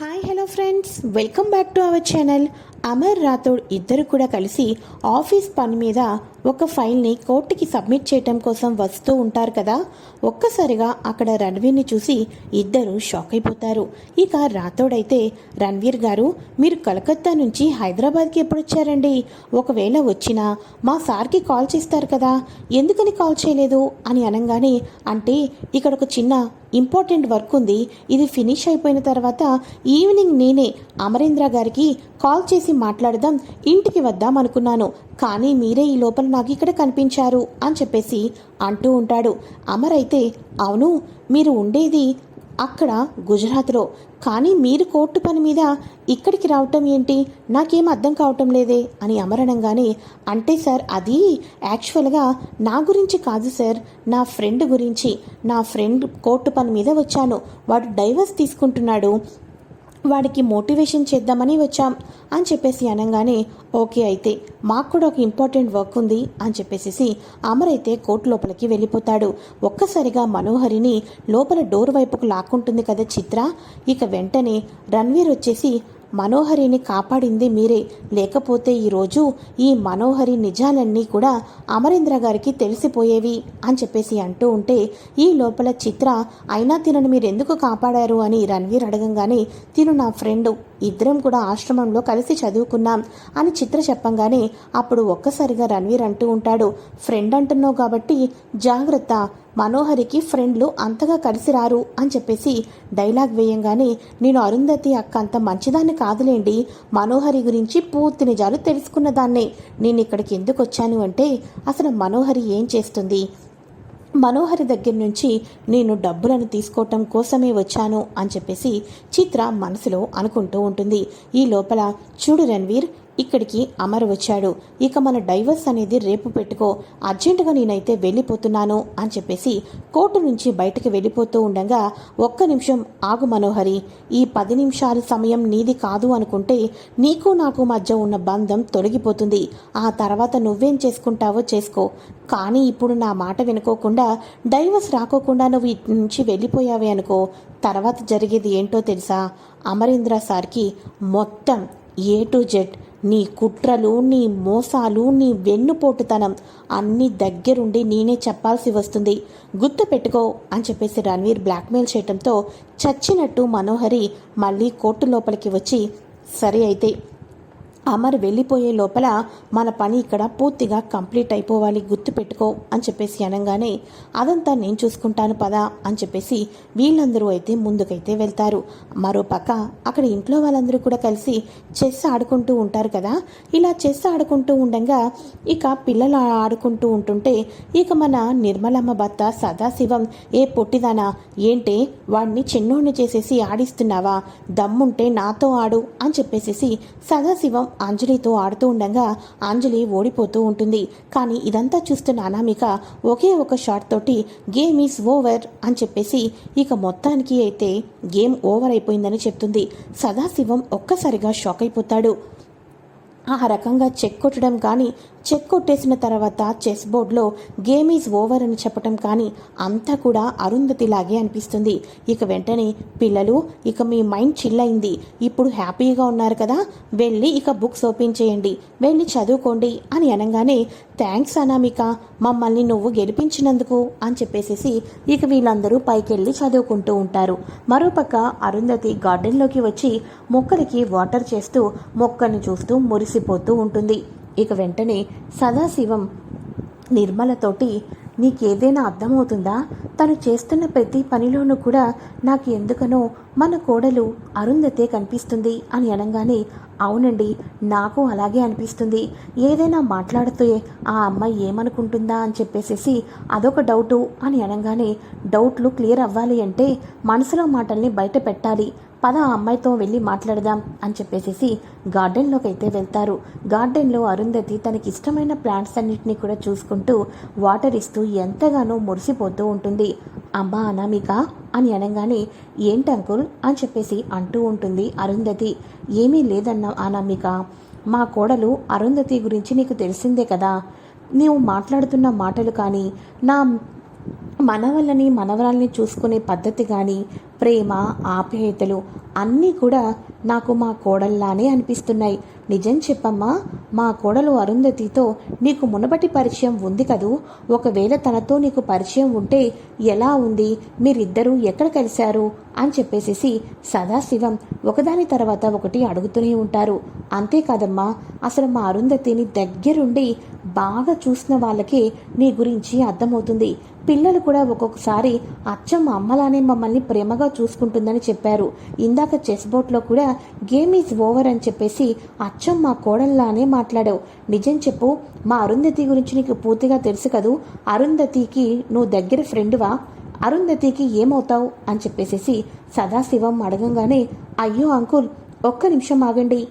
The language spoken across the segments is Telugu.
Hi hello friends welcome back to our channel Amar Rathod ఇద్దరు కూడా కలిసి ఆఫీస్ పని మీద ఒక ఫైల్ని కోర్టుకి సబ్మిట్ చేయటం కోసం వస్తూ ఉంటారు కదా? ఒక్కసారిగా అక్కడ రణ్వీర్ని చూసి ఇద్దరు షాక్ అయిపోతారు. ఇక రాథోడ్ అయితే రణ్వీర్ గారు మీరు కలకత్తా నుంచి హైదరాబాద్కి ఎప్పుడు వచ్చారండి? ఒకవేళ వచ్చినా మా సార్కి కాల్ చేస్తారు కదా? ఎందుకని కాల్ చేయలేదు? అని అనగానే అంటే ఇక్కడ ఒక చిన్న ఇంపార్టెంట్ వర్క్ ఉంది. ఇది ఫినిష్ అయిపోయిన తర్వాత ఈవినింగ్ నేనే అమరేంద్ర గారికి కాల్ చేసి మాట్లాడదాం ఇంటికి వద్దాం అనుకున్నాను. కానీ మీరే ఈ లోపల నాకు ఇక్కడ కనిపించారు అని చెప్పేసి అంటూ ఉంటాడు. అమర్ అయితే అవును మీరు ఉండేది అక్కడ గుజరాత్లో. కానీ మీరు కోర్టు పని మీద ఇక్కడికి రావటం ఏంటి? నాకేం అర్థం కావటం లేదే అని అమరణంగానే అంటే సార్ అది యాక్చువల్గా నా గురించి కాదు సార్. నా ఫ్రెండ్ గురించి నా ఫ్రెండ్ కోర్టు పని మీద వచ్చాను. వాడు డైవర్స్ తీసుకుంటున్నాడు. వాడికి మోటివేషన్ చేద్దామని వచ్చాం అని చెప్పేసి అనగానే ఓకే అయితే మాకు కూడా ఒక ఇంపార్టెంట్ వర్క్ ఉంది అని చెప్పేసి అమర్ అయితే కోర్టు లోపలికి వెళ్ళిపోతాడు. ఒక్కసారిగా మనోహరిని లోపల డోర్ వైపుకు లాక్కుంటుంది కదా చిత్ర. ఇక వెంటనే రణ్వీర్ వచ్చేసి మనోహరిని కాపాడింది మీరే. లేకపోతే ఈరోజు ఈ మనోహరి నిజాలన్నీ కూడా అమరేంద్ర గారికి తెలిసిపోయేవి అని చెప్పేసి అంటూ ఉంటే ఈ లోపల చిత్ర అయినా తినను మీరు ఎందుకు కాపాడారు? అని రణ్వీర్ అడగంగానే తిను నా ఫ్రెండ్ ఇద్దరం కూడా ఆశ్రమంలో కలిసి చదువుకున్నాం అని చిత్ర చెప్పంగానే అప్పుడు ఒక్కసారిగా రణ్వీర్ అంటూ ఉంటాడు ఫ్రెండ్ అంటున్నావు కాబట్టి జాగ్రత్త మనోహరికి ఫ్రెండ్లు అంతగా కలిసి రారు అని చెప్పేసి డైలాగ్ వేయంగానే నేను అరుంధతి అక్క అంత మంచిదాన్ని కాదులేండి. మనోహరి గురించి పూర్తి నిజాలు తెలుసుకున్న దాన్నే. నేను ఇక్కడికి ఎందుకు వచ్చాను అంటే అసలు మనోహరి ఏం చేస్తుంది? మనోహరి దగ్గర నుంచి నేను డబ్బులను తీసుకోవటం కోసమే వచ్చాను అని చెప్పేసి చిత్ర మనసులో అనుకుంటూ ఉంటుంది. ఈ లోపల చూడు రణ్వీర్ ఇక్కడికి అమర్ వచ్చాడు. ఇక మన డైవర్స్ అనేది రేపు పెట్టుకో. అర్జెంటుగా నేనైతే వెళ్ళిపోతున్నాను అని చెప్పేసి కోర్టు నుంచి బయటకు వెళ్ళిపోతూ ఉండగా ఒక్క నిమిషం ఆగు మనోహరి. ఈ పది నిమిషాల సమయం నీది కాదు అనుకుంటే నీకు నాకు మధ్య ఉన్న బంధం తొలగిపోతుంది. ఆ తర్వాత నువ్వేం చేసుకుంటావో చేసుకో. కానీ ఇప్పుడు నా మాట వినుకోకుండా డైవర్స్ రాకోకుండా నువ్వు ఇటు నుంచి వెళ్ళిపోయావే అనుకో. తర్వాత జరిగేది ఏంటో తెలుసా? అమరీంద్ర సార్కి మొత్తం ఏ టు జెడ్ నీ కుట్రలు నీ మోసాలు నీ వెన్నుపోటుతనం అన్ని దగ్గరుండి నేనే చెప్పాల్సి వస్తుంది. గుర్తు పెట్టుకో అని చెప్పేసి రణ్వీర్ బ్లాక్మెయిల్ చేయడంతో చచ్చినట్టు మనోహరి మళ్ళీ కోర్టు లోపలికి వచ్చి సరే అయితే అమర్ వెళ్ళిపోయే లోపల మన పని ఇక్కడ పూర్తిగా కంప్లీట్ అయిపోవాలి గుర్తుపెట్టుకో అని చెప్పేసి అనగానే అదంతా నేను చూసుకుంటాను పదా అని చెప్పేసి వీళ్ళందరూ అయితే ముందుకైతే వెళ్తారు. మరోపక్క అక్కడ ఇంట్లో వాళ్ళందరూ కూడా కలిసి చెస్ ఆడుకుంటూ ఉంటారు కదా. ఇలా చెస్ ఆడుకుంటూ ఉండగా ఇక పిల్లలు ఆడుకుంటూ ఉంటుంటే ఇక మన నిర్మలమ్మ భర్త సదాశివం ఏ పొట్టిదానా ఏంటే వాడిని చిన్నోడిని చేసేసి ఆడిస్తున్నావా? దమ్ముంటే నాతో ఆడు అని చెప్పేసేసి సదాశివం అంజలితో ఆడుతూ ఉండగా అంజలి ఓడిపోతూ ఉంటుంది. కానీ ఇదంతా చూస్తున్న అనామిక ఒకే ఒక షాట్ తోటి గేమ్ ఈజ్ ఓవర్ అని చెప్పేసి ఇక మొత్తానికి అయితే గేమ్ ఓవర్ అయిపోయిందని చెప్తుంది. సదాశివం ఒక్కసారిగా షాక్ అయిపోతాడు. ఆ రకంగా చెక్ కొట్టడం కానీ చెక్ కొట్టేసిన తర్వాత చెస్ బోర్డ్లో గేమ్ ఈజ్ ఓవర్ అని చెప్పటం కానీ అంతా కూడా అరుంధతిలాగే అనిపిస్తుంది. ఇక వెంటనే పిల్లలు ఇక మీ మైండ్ చిల్ అయింది. ఇప్పుడు హ్యాపీగా ఉన్నారు కదా వెళ్ళి ఇక బుక్స్ ఓపెన్ చేయండి. వెళ్ళి చదువుకోండి అని అనగానే థ్యాంక్స్ అనామిక మమ్మల్ని నువ్వు గెలిపించినందుకు అని చెప్పేసేసి ఇక వీళ్ళందరూ పైకెళ్ళి చదువుకుంటూ ఉంటారు. మరోపక్క అరుంధతి గార్డెన్లోకి వచ్చి మొక్కలకి వాటర్ చేస్తూ మొక్కని చూస్తూ మురిసిపోతూ ఉంటుంది. ఇక వెంటనే సదాశివం నిర్మలతోటి నీకేదైనా అర్థమవుతుందా? తను చేస్తున్న ప్రతి పనిలోనూ కూడా నాకు ఎందుకనో మన కోడలు అరుంధతే కనిపిస్తుంది అని అనగానే అవునండి నాకు అలాగే అనిపిస్తుంది. ఏదైనా మాట్లాడుతూ ఆ అమ్మాయి ఏమనుకుంటుందా? అని చెప్పేసేసి అదొక డౌటు అని అనగానే డౌట్లు క్లియర్ అవ్వాలి అంటే మనసులో మాటల్ని బయట పెట్టాలి. పద ఆ అమ్మాయితో వెళ్ళి మాట్లాడదాం అని చెప్పేసేసి గార్డెన్లోకి అయితే వెళ్తారు. గార్డెన్లో అరుంధతి తనకి ఇష్టమైన ప్లాంట్స్ అన్నిటినీ కూడా చూసుకుంటూ వాటర్ ఇస్తూ ఎంతగానో మురిసిపోతూ ఉంటుంది. అమ్మా అనామిక అని అనగానే ఏంటి అంకుల్? అని చెప్పేసి అంటూ ఉంటుంది అరుంధతి. ఏమీ లేదన్న అనామిక మా కోడలు అరుంధతి గురించి నీకు తెలిసిందే కదా. నీవు మాట్లాడుతున్న మాటలు కానీ నా మనవళ్ళని మనవరాల్ని చూసుకునే పద్ధతి కానీ ప్రేమ ఆప్యాయతలు అన్నీ కూడా నాకు మా కోడల్లానే అనిపిస్తున్నాయి. నిజం చెప్పమ్మా మా కోడలు అరుంధతితో నీకు మునపటి పరిచయం ఉంది కదూ? ఒకవేళ తనతో నీకు పరిచయం ఉంటే ఎలా ఉంది? మీరిద్దరూ ఎక్కడ కలిశారు? అని చెప్పేసేసి సదాశివం ఒకదాని తర్వాత ఒకటి అడుగుతూనే ఉంటారు. అంతేకాదమ్మా అసలు మా అరుంధతిని దగ్గరుండి బాగా చూసిన వాళ్ళకే నీ గురించి అర్థమవుతుంది. పిల్లలు కూడా ఒక్కొక్కసారి అచ్చం అమ్మలానే మమ్మల్ని ప్రేమగా చూసుకుంటుందని చెప్పారు. ఇందాక చెస్ బోర్డ్లో కూడా గేమ్ ఈజ్ ఓవర్ అని చెప్పేసి అచ్చం మా కోడల్లానే మాట్లాడావు. నిజం చెప్పు మా అరుంధతి గురించి నీకు పూర్తిగా తెలుసు కదూ? అరుంధతికి నువ్వు దగ్గర ఫ్రెండ్వా? అరుంధతికి ఏమవుతావు? అని చెప్పేసేసి సదాశివం అడగంగానే అయ్యో అంకుల్ ఒక్క నిమిషం ఆగండి.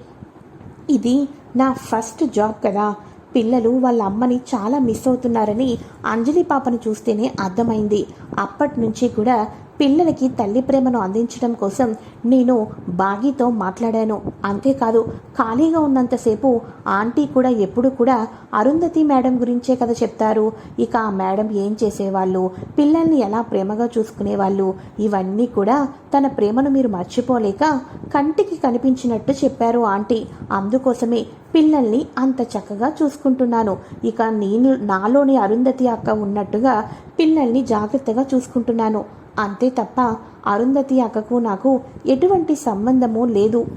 ఇది నా ఫస్ట్ జాబ్ కదా. పిల్లలు వాళ్ళ అమ్మని చాలా మిస్ అవుతున్నారని అంజలి పాపని చూస్తేనే అర్థమైంది. అప్పటి నుంచి కూడా పిల్లలకి తల్లి ప్రేమను అందించడం కోసం నేను బాగీతో మాట్లాడాను. అంతేకాదు ఖాళీగా ఉన్నంతసేపు ఆంటీ కూడా ఎప్పుడు కూడా అరుంధతి మేడం గురించే కదా చెప్తారు. ఇక ఆ మేడం ఏం చేసేవాళ్ళు? పిల్లల్ని ఎలా ప్రేమగా చూసుకునేవాళ్ళు? ఇవన్నీ కూడా తన ప్రేమను మీరు మర్చిపోలేక కంటికి కనిపించినట్టు చెప్పారు ఆంటీ. అందుకోసమే పిల్లల్ని అంత చక్కగా చూసుకుంటున్నాను. ఇక నేను నాలోని అరుంధతి అక్క ఉన్నట్టుగా పిల్లల్ని జాగ్రత్తగా చూసుకుంటున్నాను. అంతే తప్ప అరుంధతి అక్కకు నాకు ఎటువంటి సంబంధము లేదు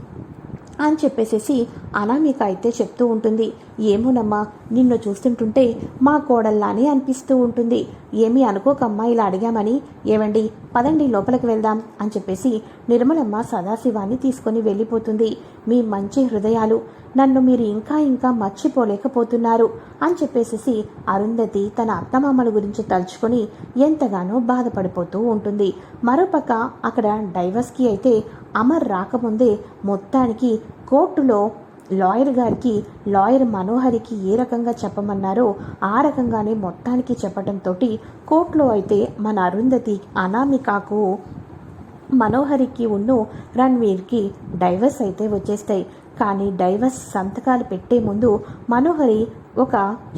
అని చెప్పేసేసి అనామిక అయితే చెప్తూ ఉంటుంది. ఏమోనమ్మా నిన్ను చూస్తుంటుంటే మా కోడల్లానే అనిపిస్తూ ఉంటుంది. ఏమీ అనుకోకమ్మా ఇలా అడిగామని. ఏవండి పదండి లోపలికి వెళ్దాం అని చెప్పేసి నిర్మలమ్మ సదాశివాన్ని తీసుకొని వెళ్ళిపోతుంది. మీ మంచి హృదయాలు నన్ను మీరు ఇంకా ఇంకా మర్చిపోలేకపోతున్నారు అని చెప్పేసేసి అరుంధతి తన అత్తమామల గురించి తలుచుకొని ఎంతగానో బాధపడిపోతూ ఉంటుంది. మరోపక్క అక్కడ డైవర్స్కి అయితే అమర్ రాకముందే మొత్తానికి కోర్టులో లాయర్ గారికి లాయర్ మనోహరికి ఏ రకంగా చెప్పమన్నారో ఆ రకంగానే మొత్తానికి చెప్పడంతో కోర్టులో అయితే మన అరుంధతి అనామికాకు మనోహరికి ఉన్ను రణ్వీర్కి డైవర్స్ అయితే వచ్చేస్తాయి. కానీ డైవర్స్ సంతకాలు పెట్టే ముందు మనోహరి ఒక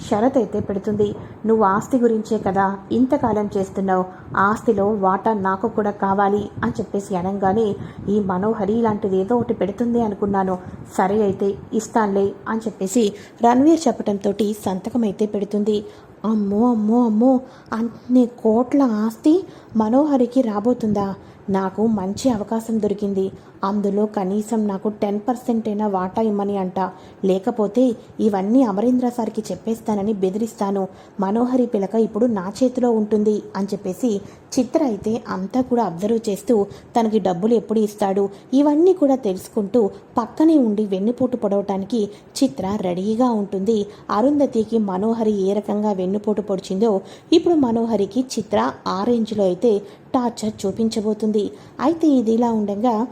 షరత్ అయితే పెడుతుంది. నువ్వు ఆస్తి గురించే కదా ఇంతకాలం చేస్తున్నావు. ఆస్తిలో వాటా నాకు కూడా కావాలి అని చెప్పేసి అనగానే ఈ మనోహరి ఇలాంటిది ఏదో ఒకటి పెడుతుంది అనుకున్నాను. సరే అయితే ఇస్తానులే అని చెప్పేసి రణవీర్ చెప్పడంతో సంతకం అయితే పెడుతుంది. అమ్మో అమ్మో అమ్మో! అన్ని కోట్ల ఆస్తి మనోహరికి రాబోతుందా? నాకు మంచి అవకాశం దొరికింది. అందులో కనీసం నాకు టెన్ పర్సెంట్ అయినా వాటా ఇమ్మని అంట. లేకపోతే ఇవన్నీ అమరేంద్ర సార్కి చెప్పేస్తానని బెదిరిస్తాను. మనోహరి పిలక ఇప్పుడు నా చేతిలో ఉంటుంది అని చెప్పేసి చిత్ర అయితే అంతా కూడా అబ్జర్వ్ చేస్తూ తనకి డబ్బులు ఎప్పుడు ఇస్తాడు? ఇవన్నీ కూడా తెలుసుకుంటూ పక్కనే ఉండి వెన్నుపోటు పొడవటానికి చిత్ర రెడీగా ఉంటుంది. అరుంధతికి మనోహరి ఏ రకంగా వెన్నుపోటు పొడిచిందో ఇప్పుడు మనోహరికి చిత్ర ఆ రేంజ్లో అయితే టార్చర్ చూపించబోతుంది. అయితే ఇది ఇలా ఉండగా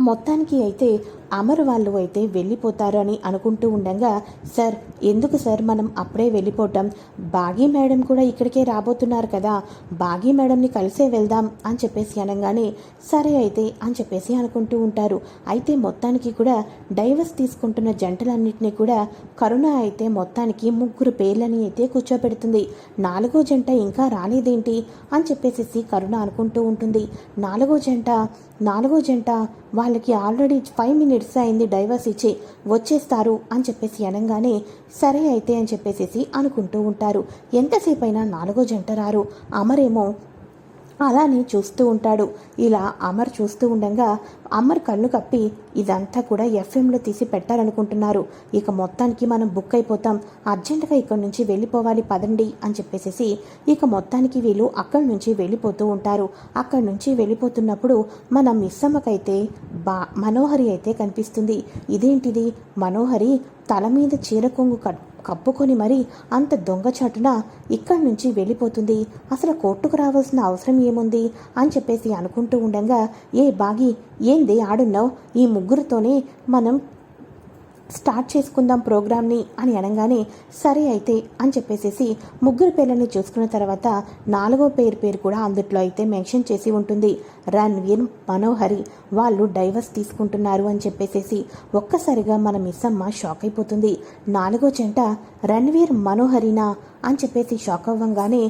మొత్తానికి అయితే అమర్ వాళ్ళు అయితే వెళ్ళిపోతారు అని అనుకుంటూ ఉండగా సార్ ఎందుకు సార్ మనం అప్పుడే వెళ్ళిపోవటం బాగీ మేడం కూడా ఇక్కడికే రాబోతున్నారు కదా బాగీ మేడంని కలిసే వెళ్దాం అని చెప్పేసి అనగానే సరే అయితే అని చెప్పేసి అనుకుంటూ ఉంటారు. అయితే మొత్తానికి కూడా డైవర్స్ తీసుకుంటున్న జంటలన్నింటినీ కూడా కరుణ అయితే మొత్తానికి ముగ్గురు పేర్లని అయితే కూర్చోబెడుతుంది. నాలుగో జంట ఇంకా రాలేదేంటి? అని చెప్పేసి కరుణ అనుకుంటూ ఉంటుంది. నాలుగో జంట నాలుగో జంట వాళ్ళకి ఆల్రెడీ ఫైవ్ మినిట్స్ అయింది డైవర్స్ ఇచ్చి వచ్చేస్తారు అని చెప్పేసి అనగానే సరే అయితే అని చెప్పేసి అనుకుంటూ ఉంటారు. ఎంతసేపైనా నాలుగో జంట రారు. అమరేమో అలానే చూస్తూ ఉంటాడు. ఇలా అమర్ చూస్తూ ఉండగా అమర్ కళ్ళు కప్పి ఇదంతా కూడా ఎఫ్ఎంలో తీసి పెట్టాలనుకుంటున్నారు. ఇక మొత్తానికి మనం బుక్ అయిపోతాం. అర్జెంటుగా ఇక్కడి నుంచి వెళ్ళిపోవాలి పదండి అని చెప్పేసి ఇక మొత్తానికి వీళ్ళు అక్కడి నుంచి వెళ్ళిపోతూ ఉంటారు. అక్కడి నుంచి వెళ్ళిపోతున్నప్పుడు మన మిస్సమ్మకైతే బా మనోహరి అయితే కనిపిస్తుంది. ఇదేంటిది? మనోహరి తల మీద చీర కొంగు కప్పుకొని మరి అంత దొంగచాటున ఇక్కడి నుంచి వెళ్ళిపోతుంది. అసలు కోర్టుకు రావాల్సిన అవసరం ఏముంది? అని చెప్పేసి అనుకుంటూ ఉండగా ఏ బాగి ఏంది ఆడున్నావు? ఈ ముగ్గురితోనే మనం స్టార్ట్ చేసుకుందాం ప్రోగ్రామ్ని అని అనగానే సరే అయితే అని చెప్పేసేసి ముగ్గురు పేర్లని చూసుకున్న తర్వాత నాలుగో పేరు పేరు కూడా అందుట్లో అయితే మెన్షన్ చేసి ఉంటుంది. రణ్వీర్ మనోహరి వాళ్ళు డైవర్స్ తీసుకుంటున్నారు అని చెప్పేసేసి ఒక్కసారిగా మన మిస్సమ్మ షాక్ అయిపోతుంది. నాలుగో జంట రణ్వీర్ మనోహరినా అని చెప్పేసి షాక్ అవ్వంగానే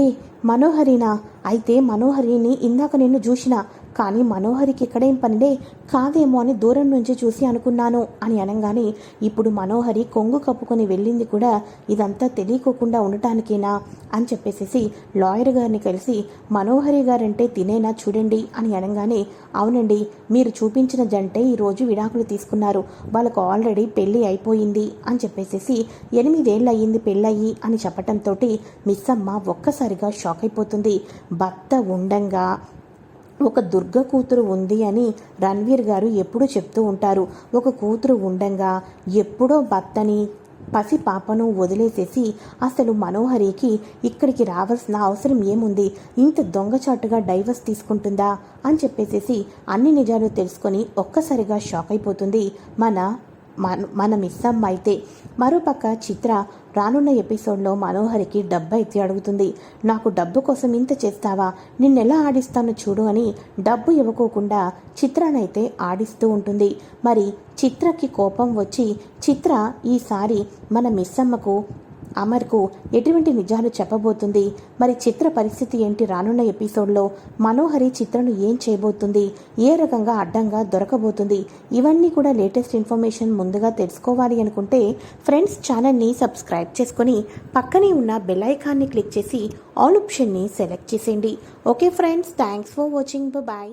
ఏ మనోహరినా? అయితే మనోహరిని ఇందాక నిన్ను చూసిన కానీ మనోహరికి ఇక్కడేం పనిలే కాదేమో అని దూరం నుంచి చూసి అనుకున్నాను అని అనగానే ఇప్పుడు మనోహరి కొంగు కప్పుకొని వెళ్ళింది కూడా ఇదంతా తెలియకోకుండా ఉండటానికేనా అని చెప్పేసేసి లాయర్ గారిని కలిసి మనోహరి గారంటే తినేనా చూడండి అని అనగానే అవునండి మీరు చూపించిన జంటే ఈరోజు విడాకులు తీసుకున్నారు వాళ్ళకు ఆల్రెడీ పెళ్ళి అయిపోయింది అని చెప్పేసేసి ఎనిమిదేళ్ళు అయ్యింది పెళ్ళయ్యి అని చెప్పటంతో మిస్ అమ్మ ఒక్కసారిగా షాక్ అయిపోతుంది. భర్త ఉండంగా ఒక దుర్గ కూతురు ఉంది అని రణ్వీర్ గారు ఎప్పుడూ చెప్తూ ఉంటారు. ఒక కూతురు ఉండంగా ఎప్పుడో భర్తని పసి పాపను వదిలేసేసి అసలు మనోహరికి ఇక్కడికి రావాల్సిన అవసరం ఏముంది? ఇంత దొంగచాటుగా డైవర్స్ తీసుకుంటుందా? అని చెప్పేసేసి అన్ని నిజాలు తెలుసుకొని ఒక్కసారిగా షాక్ అయిపోతుంది మన మన మన మిస్ అయితే మరోపక్క చిత్ర రానున్న ఎపిసోడ్లో మనోహరికి డబ్బు అయితే అడుగుతుంది. నాకు డబ్బు కోసం ఇంత చేస్తావా? నిన్నెలా ఆడిస్తాను చూడు అని డబ్బు ఇవ్వకోకుండా చిత్రనైతే ఆడిస్తూ ఉంటుంది. మరి చిత్రకి కోపం వచ్చి చిత్ర ఈసారి మన మిస్సమ్మకు అమర్కు ఎటువంటి నిజాలు చెప్పబోతుంది? మరి చిత్ర పరిస్థితి ఏంటి రానున్న ఎపిసోడ్లో? మనోహరి చిత్రను ఏం చేయబోతుంది? ఏ రకంగా అడ్డంగా దొరకబోతుంది? ఇవన్నీ కూడా లేటెస్ట్ ఇన్ఫర్మేషన్ ముందుగా తెలుసుకోవాలి అనుకుంటే ఫ్రెండ్స్ ఛానల్ని సబ్స్క్రైబ్ చేసుకొని పక్కనే ఉన్న బెల్ ఐకాన్ని క్లిక్ చేసి ఆల్ ఆప్షన్ని సెలెక్ట్ చేసేయండి. Okay friends thanks for watching. Bye